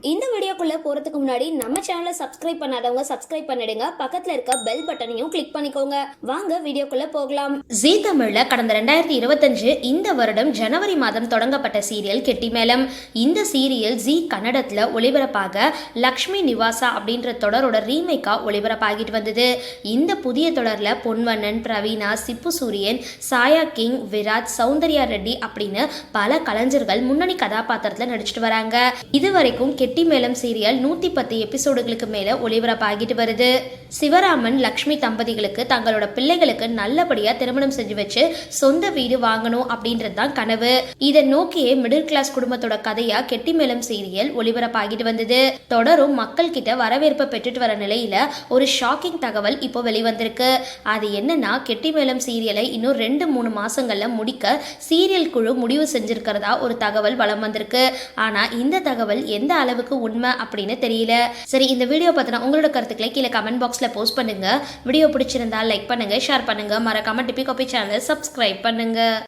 இந்த வீடியோக்குள்ளே போறதுக்கு முன்னாடி நம்ம சேனலை சப்ஸ்கிரைப் பண்ணாதவங்க சப்ஸ்கிரைப் பண்ணிடுங்க. பக்கத்துல இருக்க பெல் பட்டனையும் கிளிக் பண்ணிக்கோங்க. வாங்க வீடியோக்குள்ளே போகலாம். ஜீ தமிழ்ல கடந்த ரெண்டாயிரத்தி இருபத்தஞ்சு இந்த வருடம் ஜனவரி மாதம் தொடங்கப்பட்ட சீரியல் கெட்டிமேளம். இந்த சீரியல் ஜீ கன்னடத்துல ஒளிபரப்பாக லக்ஷ்மி நிவாசா அப்படின்ற தொடரோட ரீமேக்காக ஒளிபரப்பாகிட்டு வந்தது. இந்த புதிய தொடரில் பொன்வண்ணன் பிரவீனா சிப்பு சூரியன் சாயா கிங் விராட் சௌந்தர்யா ரெட்டி அப்படின்னு பல கலைஞர்கள் முன்னணி கதாபாத்திரத்தில் நடிச்சிட்டு வராங்க. இதுவரைக்கும் கெட்டி மேலம் சீரியல் நூத்தி பத்து எபிசோடுகளுக்கு மேல ஒளிபரப்பாகிட்டு வருது. சிவராமன் லக்ஷ்மி தம்பதிகளுக்கு தங்களோட பிள்ளைகளுக்கு நல்லபடியா திருமணம் செஞ்சு வச்சு சொந்த வீடு வாங்கணும் அப்படின்றது தான் கனவு. இதை நோக்கியே மிடில் கிளாஸ் குடும்பத்தோட கதையா கெட்டிமேளம் சீரியல் ஒளிபரப்பாகிட்டு வந்தது. தொடரும் மக்கள் கிட்ட வரவேற்பை பெற்றுட்டு வர நிலையில ஒரு ஷாக்கிங் தகவல் இப்போ வெளிவந்திருக்கு. அது என்னன்னா கெட்டிமேளம் சீரியலை இன்னும் ரெண்டு மூணு மாசங்கள்ல முடிக்க சீரியல் குழு முடிவு செஞ்சிருக்கிறதா ஒரு தகவல் வளம் வந்திருக்கு. ஆனா இந்த தகவல் எந்த அளவுக்கு உண்மை அப்படின்னு தெரியல. சரி இந்த வீடியோ பார்த்தனா உங்களோட கருத்துக்களை கீழே கமெண்ட் பாக்ஸில் போஸ்ட் பண்ணுங்கள் வீடியோ பிடிச்சிருந்தா லைக் பண்ணுங்கள் ஷேர் பண்ணுங்கள் மறக்காமல் டிபி காப்பி சேனலை சப்ஸ்கிரைப் பண்ணுங்கள்